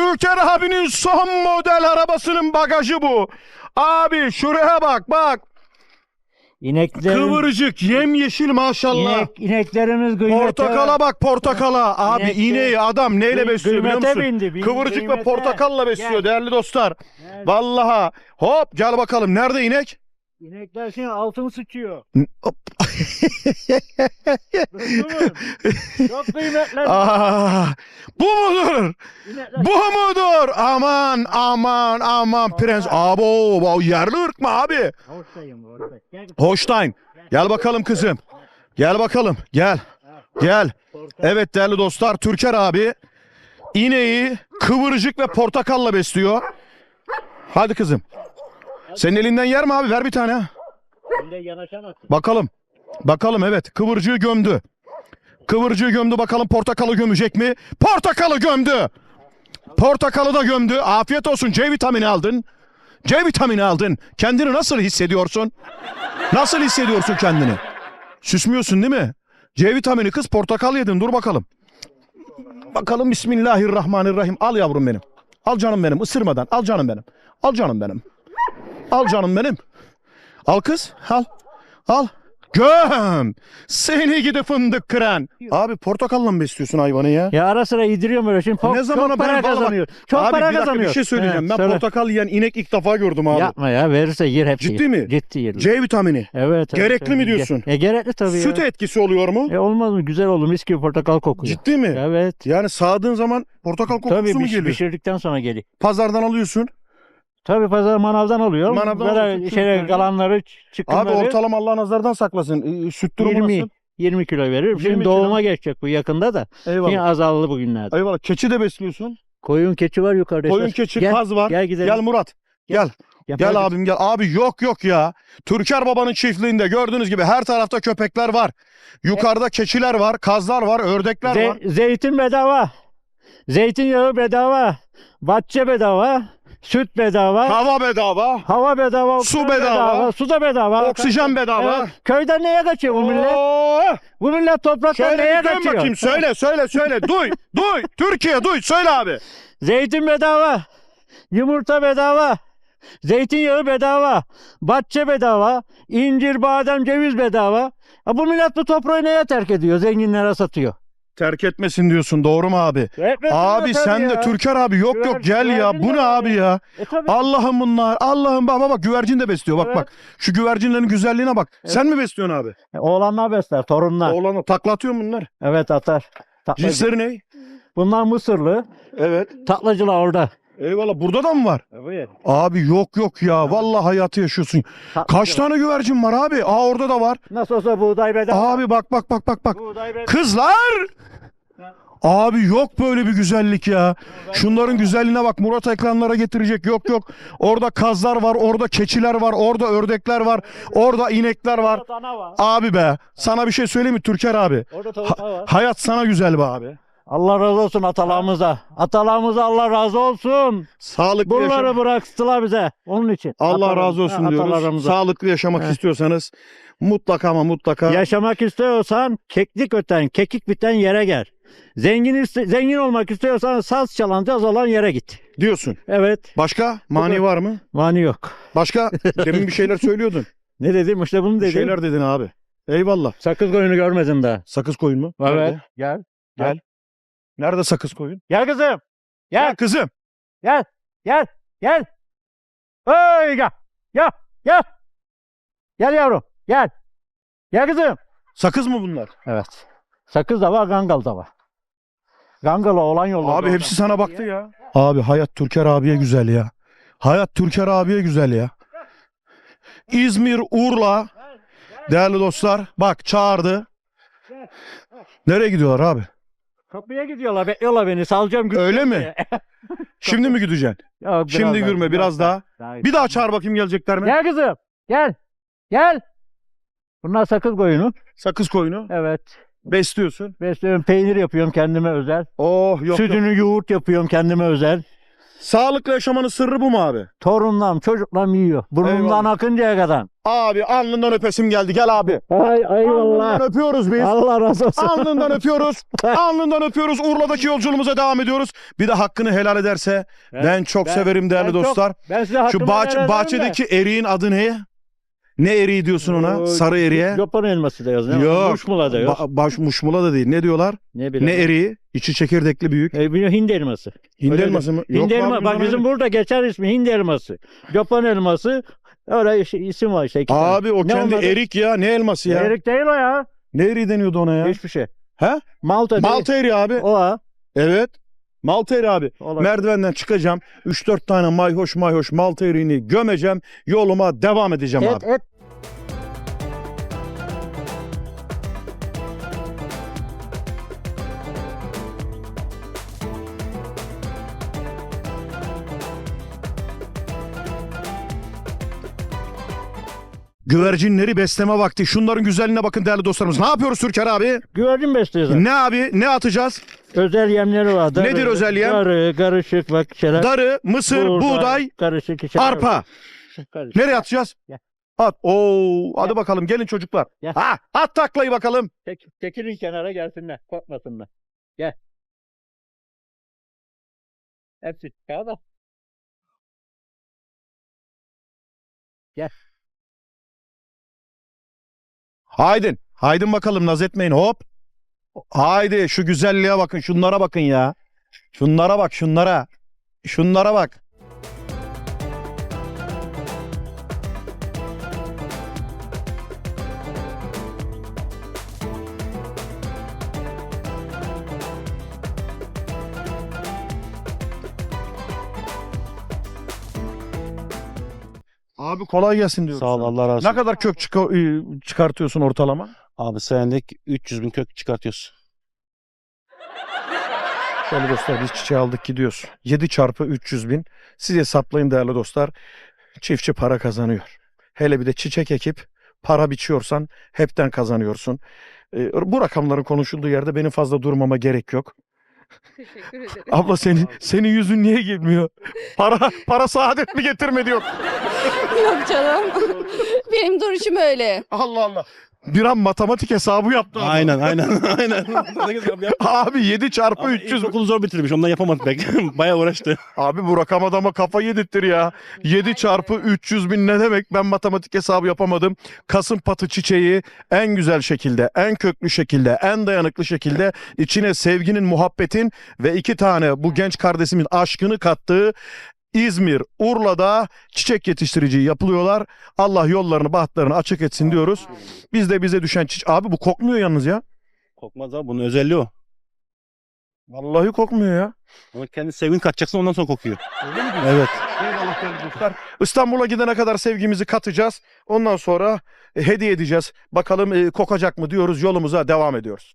Türker abinin son model arabasının bagajı bu. Abi şuraya bak bak. İneklerin, Kıvırcık yemyeşil maşallah. inek, ineklerimiz kıymete. Portakala bak portakala. Abi İnek de- ineği adam neyle Kıy- besliyor biliyor kıymete musun? bindi, bin- Kıvırcık ve kıymete. portakalla besliyor Gel. değerli dostlar. Evet. Vallaha. Hop gel bakalım nerede inek? İnekler şimdi altın sıçıyor. Çok kıymetli. Ah, bu mudur? İnekler- Bu mudur? Aman aman aman prens. Abo bu yerli ırk mı abi? Hoştayım, hoştayım. Gel. Gel bakalım kızım. Gel bakalım. Gel. Gel. portakal. Evet değerli dostlar Türker abi ineği kıvırcık ve portakalla besliyor. Hadi kızım. Senin elinden yer mi abi? Ver bir tane. Sen de yanaşamazsın. Bakalım. Bakalım evet. Kıvırcığı gömdü. Kıvırcığı gömdü. Bakalım portakalı gömecek mi? Portakalı gömdü. Portakalı da gömdü. Afiyet olsun. C vitamini aldın. C vitamini aldın. Kendini nasıl hissediyorsun? Nasıl hissediyorsun kendini? Süsmüyorsun değil mi? C vitamini kız portakal yedin. Dur bakalım. Bakalım Bismillahirrahmanirrahim. Al yavrum benim. Al canım benim ısırmadan. Al canım benim. Al canım benim. Al canım benim. Al kız. Al. Al. Göm. Seni gidi fındık kıran. Abi portakalla mı besliyorsun hayvanı ya? Ya ara sıra yediriyorum böyle şimdi. Çok, Ne zamana çok para ben- vallahi bak- kazanıyor. Çok abi para bir dakika kazanıyor. bir şey söyleyeceğim. He, ben söyle. portakal yiyen inek ilk defa gördüm abi. Yapma ya verirse yer hepsi. Ciddi yer. mi? Ciddi yer. C vitamini. Evet. evet, Gerekli evet. mi diyorsun? E, gerekli tabii Süt ya. etkisi oluyor mu? E olmaz mı? Güzel olur. Mis gibi portakal kokuyor. Ciddi mi? Evet. Yani sağdığın zaman portakal kokusu Tabii mu piş- geliyor? pişirdikten sonra geliyor. Pazardan alıyorsun. Tabii pazar manavdan oluyor. Manavdan Böyle alıyorsun, şeyler süt kalanları Abi ortalama Allah nazardan saklasın. Ee, Süt durumu 20 nasıl? 20 kilo veririm. 20 Şimdi kilo. doğuma geçecek bu yakında da. Yine Eyvallah. azaldı bugünlerde. Eyvallah. Keçi de besliyorsun. Koyun keçi var yukarıda. Koyun keçi, gel, kaz var. Gel gidelim. Gel Murat. Gel. Gel, Gel abim gel. Abi yok yok ya. Türker babanın çiftliğinde gördüğünüz gibi her tarafta köpekler var. Yukarıda keçiler var, kazlar var, ördekler Ze- var. zeytin bedava. Zeytinyağı bedava. Bahçe bedava. Süt bedava. Hava bedava. hava bedava. Su oksijen bedava. Su da bedava. Oksijen bedava. Evet. Köyden neye kaçıyor bu millet? Oo! Bu millet topraktan Şöyle neye bir dön kaçıyor? bakayım. Söyle söyle söyle. duy duy. Türkiye duy. Söyle abi. Zeytin bedava. Yumurta bedava. Zeytinyağı bedava. Bahçe bedava. incir, badem, ceviz bedava. Ha, bu millet bu toprağı neye terk ediyor? Zenginlere satıyor. Terk etmesin diyorsun. Doğru mu abi? Etmesin Abi sen de ya. Türker abi yok yok Güver- gel ya. Bu de ne abi ya. E tabii. Allah'ım bunlar. Allah'ım bak bak güvercin de besliyor. Bak Evet. bak. Şu güvercinlerin güzelliğine bak. Evet. Sen mi besliyorsun abi? E, Oğlanlar besler, torunlar. Oğlanı taklatıyor mu bunlar? Evet atar. Cinsleri ne? Bunlar Mısırlı. Evet. Taklacılar orada. Eyvallah. Burada da mı var? Evet. Abi yok yok ya. Vallahi hayatı yaşıyorsun. Kaç tane güvercin var abi? Aa orada da var. Nasıl olsa buğday bedava. Abi bak bak bak bak bak. Buğday bedava. Kızlar! Abi yok böyle bir güzellik ya. Şunların güzelliğine bak Murat ekranlara getirecek. Yok yok. Orada kazlar var, orada keçiler var, orada ördekler var, orada inekler var. Dana var. Abi be sana bir şey söyleyeyim mi Türker abi? Orada tavuklar var. Hayat sana güzel be abi. Allah razı olsun atalarımıza. Atalarımıza Allah razı olsun. Sağlıklı Bunları yaşam. bıraktılar bize. Onun için. Allah razı olsun diyoruz. Sağlıklı yaşamak He. istiyorsanız mutlaka ama mutlaka Yaşamak istiyorsan keklik öten, kekik biten yere gel. Zengin iste- zengin olmak istiyorsan saz çalan, caz olan yere git. diyorsun. Evet. Başka mani var mı? Mani yok. Başka demin bir şeyler söylüyordun. Ne dedim? İşte bunu Bir dedim. şeyler dedin abi. Eyvallah. Sakız koyunu görmedim daha. Sakız koyun mu? Evet. Nerede? Gel. Gel. Nerede sakız koyun? Gel kızım. Gel Gel. kızım. Gel. Gel. Gel. Hey gel. Gel. Gel. Gel yavrum. Gel. Gel kızım. Sakız mı bunlar? Evet. Sakız da var, gangal da var. Gangal'a olan yolda. Abi hepsi sana baktı ya. Abi hayat Türker abiye güzel ya. Hayat Türker abiye güzel ya. İzmir, Urla. Değerli dostlar bak çağırdı. Nereye gidiyorlar abi? Kapıya gidiyorlar, bekliyorlar beni. Salacağım gülüm. Öyle mi? Şimdi mi gideceksin? Yok, Şimdi gülme biraz daha. Bir daha çağır bakayım gelecekler mi? Gel kızım. Gel. Gel. Bunlar sakız koyunu. Sakız koyunu Evet. besliyorsun. Besliyorum. Peynir yapıyorum kendime özel. Oh yok yok. Sütünü yoğurt yapıyorum kendime özel. Sağlıklı yaşamanın sırrı bu mu abi? Torunlam, çocuklam yiyor. Burnumdan Eyvallah. akıncaya kadar. Abi alnından öpesim geldi. Gel abi. Ay eyvallah. Alnından öpüyoruz biz. Allah razı olsun. Alnından öpüyoruz. Alnından öpüyoruz. Urla'daki yolculuğumuza devam ediyoruz. Bir de hakkını helal ederse ben çok ben- severim değerli ben çok- dostlar. Ben size hakkımı Şu helal bahçe, ederim de. bahçedeki eriğin adı ne? Ne eriği diyorsun ona? Oo, Sarı eriğe. Japon elması da yazıyor. Yok. Muşmula da yok. Ba- baş muşmula da değil. Ne diyorlar? ne bileyim. Ne eriği? İçi çekirdekli büyük. E, biliyor, Hind elması. Hindi Öyle elması mı? Yok Hind abi, elma, bak bizim burada geçer ismi Hind elması. Japon elması. Öyle şey- isim var işte. iki tane. Abi o Ne kendi adı? erik ya. Ne elması ya? Erik değil o ya. Ne eriği deniyordu ona ya? Hiçbir şey. He? Malta değil. Malta eriği abi. O ha. Evet. Malta eriği abi. Olabilir. Merdivenden çıkacağım. 3-4 tane mayhoş mayhoş malta eriğini gömeceğim. Yoluma devam edeceğim Et abi. et. Güvercinleri besleme vakti. Şunların güzelliğine bakın değerli dostlarımız. Ne yapıyoruz Türker abi? Güvercin besliyoruz. Ne abi? Ne atacağız? Özel yemleri var. Darı, Nedir özel yem? Darı, karışık bak şeyler. Darı, mısır, buğday, Karışık şeyler. arpa. Karışık. Nereye atacağız? Gel. At. Oo, hadi bakalım gelin çocuklar. Gel. Ha, at taklayı bakalım. Tek, çekilin kenara gelsinler. Korkmasınlar. Gel. Hepsi kağıda. Haydin. Haydin bakalım naz etmeyin hop. Haydi şu güzelliğe bakın şunlara bakın ya. Şunlara bak şunlara. Şunlara bak. Abi kolay gelsin diyorum. Sağ ol. Allah razı olsun. Ne kadar kök çıka- ıı, çıkartıyorsun ortalama? Abi senlik 300 bin kök çıkartıyoruz. Değerli dostlar biz çiçeği aldık gidiyoruz. 7 çarpı 300 bin. Siz hesaplayın değerli dostlar. Çiftçi para kazanıyor. Hele bir de çiçek ekip para biçiyorsan hepten kazanıyorsun. Ee, bu rakamların konuşulduğu yerde benim fazla durmama gerek yok. Teşekkür ederim. Abla senin senin yüzün niye gülmüyor? Para para saadet mi getirmedi yok. Yok canım. Benim duruşum öyle. Allah Allah. Bir an matematik hesabı yaptı. adam. Aynen aynen aynen. Abi 7 çarpı Abi 300 okulu zor bitirmiş ondan yapamadı pek. Bayağı uğraştı. Abi bu rakam adama kafa yedirttir ya. 7 çarpı 300 bin ne demek? Ben matematik hesabı yapamadım. Kasım patı çiçeği en güzel şekilde, en köklü şekilde, en dayanıklı şekilde içine sevginin, muhabbetin ve iki tane bu genç kardeşimin aşkını kattığı İzmir, Urla'da çiçek yetiştiriciyi yapılıyorlar. Allah yollarını, bahtlarını açık etsin diyoruz. Biz de bize düşen çiçek... Abi bu kokmuyor yalnız ya. Kokmaz abi bunun özelliği o. Vallahi kokmuyor ya. Ona kendi sevgini katacaksın ondan sonra kokuyor. Evet. Eyvallah değerli dostlar. İstanbul'a gidene kadar sevgimizi katacağız. Ondan sonra e, hediye edeceğiz. Bakalım e, kokacak mı diyoruz. Yolumuza devam ediyoruz.